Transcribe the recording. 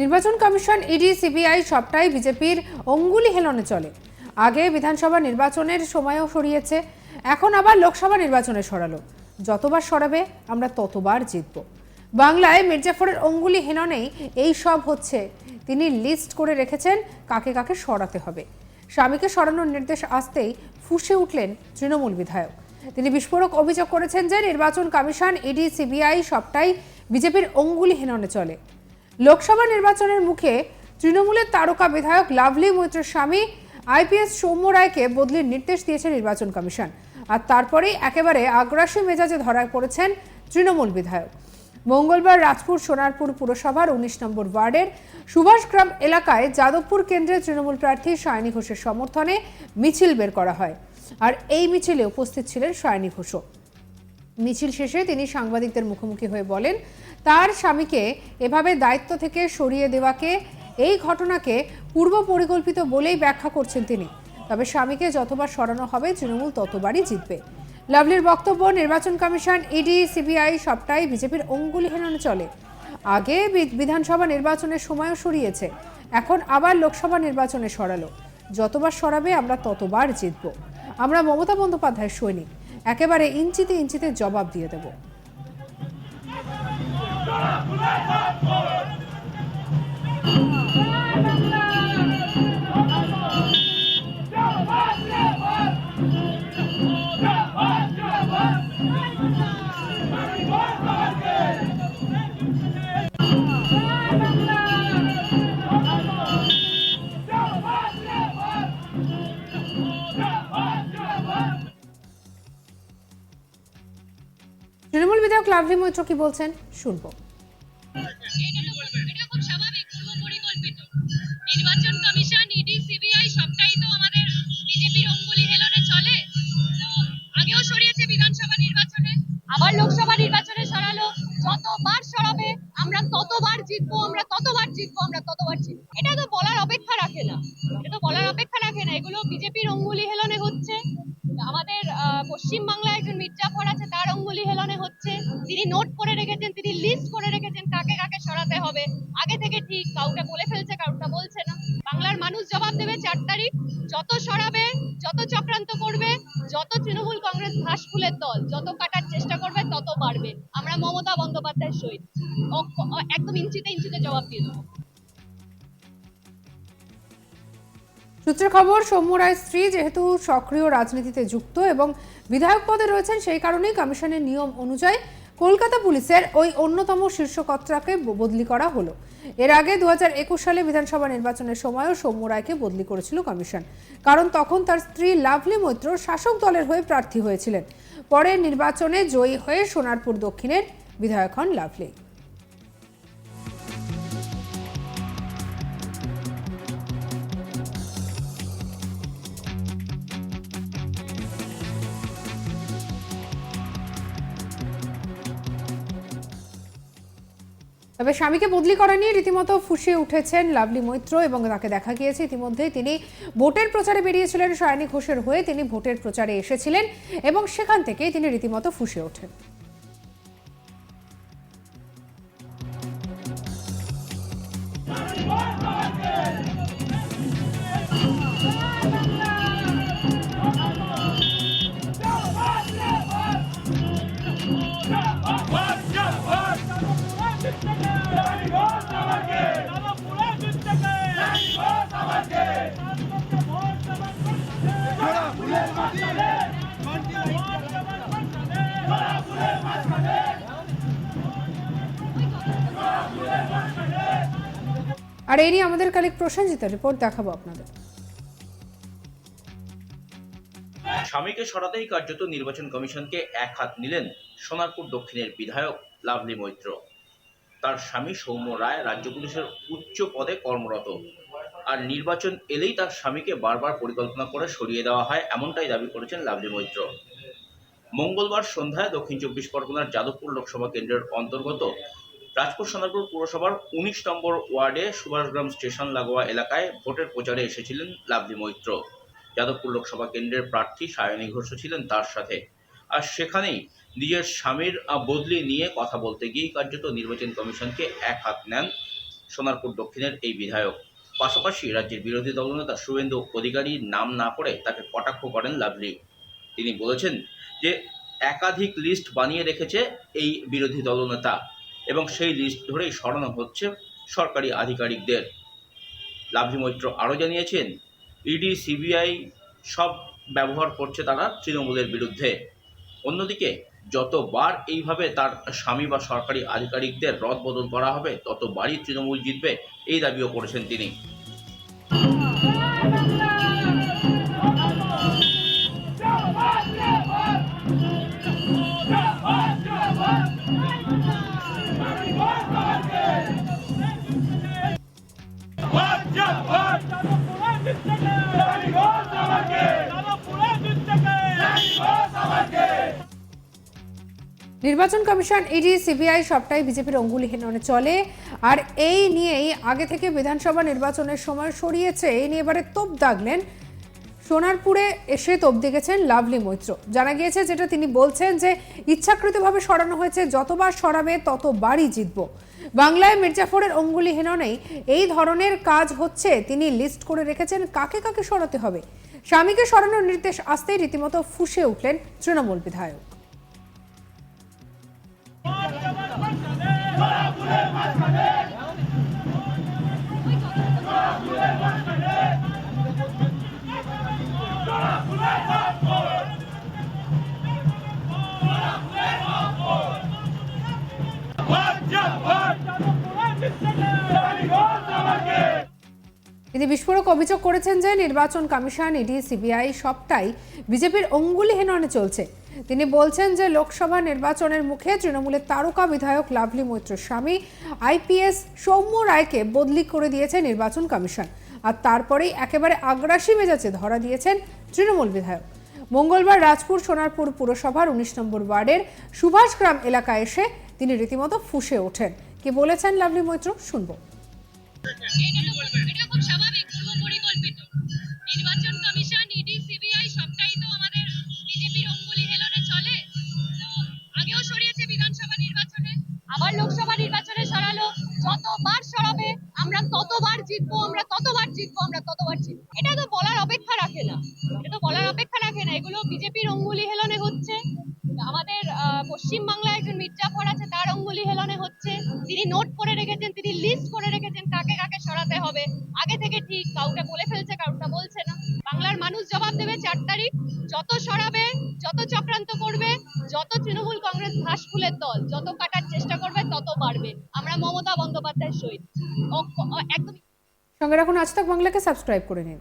নির্বাচন commission, ED, CBI সবটাই বিজেপির অঙ্গুলি হেলনে চলে। আগে বিধানসভা নির্বাচনের সময়ও সরিয়েছে, এখন আবার লোকসভা নির্বাচনে সরালো। যতবার সরাবে, আমরা ততবার জিতব। বাংলায় মির্জাফরের অঙ্গুলি হেলনেই এই সব হচ্ছে। তিনি লিস্ট করে রেখেছেন কাকে কাকে সরাতে হবে। স্বামীকে সরানোর নির্দেশ আসতেই ফুঁসে উঠলেন তৃণমূল বিধায়ক। তিনি বিস্ফোরক অভিযোগ করেছেন যে, নির্বাচন কমিশন, ইডি, সিবিআই সবটাই বিজেপির অঙ্গুলি হেলনে চলে। লোকসভা নির্বাচনের মুখে তৃণমূলের তারকা বিধায়ক লাভলি মৈত্রের স্বামী আইপিএস সৌম্য রায়কে বদলির নির্দেশ দিয়েছে নির্বাচন কমিশন। আর তারপরেই একেবারে আগ্রাসী মেজাজে ধরায় পড়েছেন তৃণমূল বিধায়ক। মঙ্গলবার রাজপুর সোনারপুর পুরসভার উনিশ নম্বর ওয়ার্ডের সুভাষগ্রাম এলাকায় যাদবপুর কেন্দ্রের তৃণমূল প্রার্থী সায়নী ঘোষের সমর্থনে মিছিল বের করা হয়। আর এই মিছিলে উপস্থিত ছিলেন সায়নী ঘোষও। মিছিল শেষে তিনি সাংবাদিকদের মুখোমুখি হয়ে বলেন তার স্বামীকে এভাবে দায়িত্ব থেকে সরিয়ে দেওয়াকে, এই ঘটনাকে পূর্ব পরিকল্পিত বলেই ব্যাখ্যা করছেন তিনি। তবে স্বামীকে যতবার সরানো হবে, তৃণমূল ততবারই জিতবে। লাভলির বক্তব্য, নির্বাচন কমিশন, ইডি, সিবিআই সবটাই বিজেপির অঙ্গুলি হেলানো চলে। আগে বিধানসভা নির্বাচনের সময়ও সরিয়েছে, এখন আবার লোকসভা নির্বাচনে সরালো। যতবার সরাবে, আমরা ততবার জিতব। আমরা মমতা বন্দ্যোপাধ্যায়ের সৈনিক। একেবারে ইঞ্চিতে ইঞ্চিতে জবাব দিয়ে দেব। তৃণমূল বিধায়ক লাভলি মৈত্র কি বলছেন? শুনব। ততবার জিতবো এটা তো বলার অপেক্ষা রাখে না। এটা তো বলার অপেক্ষা রাখে না। এগুলো বিজেপির অঙ্গুলি হেলনে হচ্ছে। আমাদের পশ্চিম বাংলায় একজন মির্জাফর আছে, তার অঙ্গুলি হেলনে হচ্ছে। তিনি নোট করে রেখেছেন, তিনি লিস্ট করে রেখেছেন কাকে কাকে সরাতে হবে। আগে থেকে ঠিক, কাউকে বলে ফেলছে কাউটা বলছে না। বাংলার মানুষ জবাব দেবে চার তারিখ। যত সরাবে, যত চক্রান্ত করবে, যত তৃণমূল কংগ্রেস ঘাস ফুলের দল, যত কাটার চেষ্টা করবে, তত বাড়বে। আমরা মমতা বন্দ্যোপাধ্যায়ের সহিত একদম ইঞ্চিতে ইঞ্চিতে জবাব দিয়ে দেবো। সূত্রের খবর, সৌম্য রায়ের স্ত্রী যেহেতু সক্রিয় রাজনীতিতে যুক্ত এবং বিধায়ক পদে রয়েছেন, সেই কারণেই কমিশনের নিয়ম অনুযায়ী কলকাতা পুলিশের ওই অন্যতম শীর্ষকর্তাকে ব- বদলি করা হলো। এর আগে দু হাজার একুশ সালে বিধানসভা নির্বাচনের সময়ও সৌম্য রায়কে বদলি করেছিল কমিশন। কারণ তখন তার স্ত্রী লাভলি মৈত্র শাসক দলের হয়ে প্রার্থী হয়েছিলেন। পরে নির্বাচনে জয়ী হয়ে সোনারপুর দক্ষিণের বিধায়ক হন লাভলি। তবে স্বামীকে বদলি করা নিয়ে রীতিমতো ফুসে উঠেছেন লাভলি মৈত্র এবং তাকে দেখা গিয়েছে। ইতিমধ্যেই তিনি ভোটের প্রচারে বেরিয়েছিলেন সায়নী ঘোষের হয়ে। তিনি ভোটের প্রচারে এসেছিলেন এবং সেখান থেকেই তিনি রীতিমতো ফুসে ওঠেন। আর এই নিয়ে আমাদের কালিক প্রসেনজিতের রিপোর্ট দেখাবো আপনাদের। স্বামীকে সরাতেই কার্যত নির্বাচন কমিশনকে এক হাত নিলেন সোনারপুর দক্ষিণের বিধায়ক লাভলি মৈত্র। তার স্বামী সৌম্য রায় রাজ্য পুলিশের উচ্চ পদে কর্মরত। আর নির্বাচন এলেই তার স্বামীকে বারবার পরিকল্পনা করে সরিয়ে দেওয়া হয় এমনটাই দাবি করেছেন লাভলি মৈত্র। মঙ্গলবার সন্ধ্যায় দক্ষিণ চব্বিশ পরগনার যাদবপুর লোকসভা কেন্দ্রের অন্তর্গত রাজপুর সোনারপুর পুরসভার উনিশ নম্বর ওয়ার্ডে সুভাষগ্রাম স্টেশন লাগোয়া এলাকায় ভোটের প্রচারে এসেছিলেন লাভলি মৈত্র। যাদবপুর লোকসভা কেন্দ্রের প্রার্থী সায়নী ঘোষ ছিলেন তার সাথে। আর সেখানেই নিজের স্বামীর বদলি নিয়ে কথা বলতে গিয়ে কার্যত নির্বাচন কমিশনকে এক হাত নেন সোনারপুর দক্ষিণের এই বিধায়ক। পাশাপাশি রাজ্যের বিরোধী দলনেতা শুভেন্দু অধিকারীর নাম না করে তাকে কটাক্ষ করেন লাভলি তিনি বলেছেন যে একাধিক লিস্ট বানিয়ে রেখেছে এই বিরোধী দলনেতা। এবং সেই লিস্ট ধরেই সরানো হচ্ছে সরকারি আধিকারিকদের। লাভলি মৈত্র আরও জানিয়েছেন ইডি সিবিআই সব ব্যবহার করছে তারা তৃণমূলের বিরুদ্ধে। অন্যদিকে যতবার এইভাবে তার স্বামী বা সরকারি আধিকারিকদের রদ বদল করা হবে, ততবারই তৃণমূল জিতবে, এই দাবিও করেছেন তিনি। নির্বাচন কমিশন ইডি সিবিআই সবটাই বিজেপির অঙ্গুলি চলে। আর এই নিয়েই আগে থেকে বিধানসভা নির্বাচনের সময় সরিয়েছে, এই নিয়ে এবারে তোপ দাগলেন। সোনারপুরে এসে তোপ দেখেছেন লাভলি মৈত্র। জানা গিয়েছে যেটা তিনি বলছেন যে, ইচ্ছাকৃতভাবে সরানো হয়েছে, যতবার সরাবে ততবারই জিতব। বাংলায় মির্জাফরের অঙ্গুলি হেলনেই এই ধরনের কাজ হচ্ছে, তিনি লিস্ট করে রেখেছেন কাকে কাকে সরাতে হবে। স্বামীকে সরানোর নির্দেশ আসতেই রীতিমতো ফুঁসে উঠলেন তৃণমূল বিধায়ক। তিনি বিস্ফোরক অভিযোগ করেছেন যে নির্বাচন কমিশন, ইডি, সিবিআই সবটাই বিজেপির অঙ্গুলি হেননে চলছে। তিনি বলছেন যে লোকসভা নির্বাচনের মুখে তৃণমূলের তারকা বিধায়ক লাভলি মৈত্র স্বামী আইপিএস সৌম্য রায়কে বদলি করে দিয়েছে নির্বাচন কমিশন আর তারপরেই একেবারে আগ্রাসী মেজাজে ধরা দিয়েছেন তৃণমূল বিধায়ক। মঙ্গলবার রাজপুর সোনারপুর পুরসভার উনিশ নম্বর ওয়ার্ডের সুভাষগ্রাম এলাকায় এসে তিনি রীতিমতো ফুঁসে ওঠেন। কি বলেছেন লাভলি মৈত্র? শুনব। বলার অপেক্ষা রাখে না। এটা তো বলার অপেক্ষা রাখে না। এগুলো বিজেপির অঙ্গুলি হেলনে হচ্ছে। আমাদের পশ্চিম বাংলায় একজন মির্জাফর আছে, তার অঙ্গুলি হেলনে হচ্ছে। তিনি নোট করে রেখেছেন, তিনি লিস্ট করে রেখেছেন কাকে কাকে সরাতে হবে। আগে থেকে ঠিক, কাউকে বলে ফেলছে কাউকে বলছে না। বাংলার মানুষ জবাব দেবে চার তারিখ। যত সরাবে, যত চক্রান্ত করবে, যত তৃণমূল কংগ্রেস ঘাস ফুলের দল, যত কাটার চেষ্টা করবে, তত বাড়বে। আমরা মমতা বন্দ্যোপাধ্যায়ের সহিত। একদম সঙ্গে রাখুন, আজ তাক বাংলাকে সাবস্ক্রাইব করে নিন।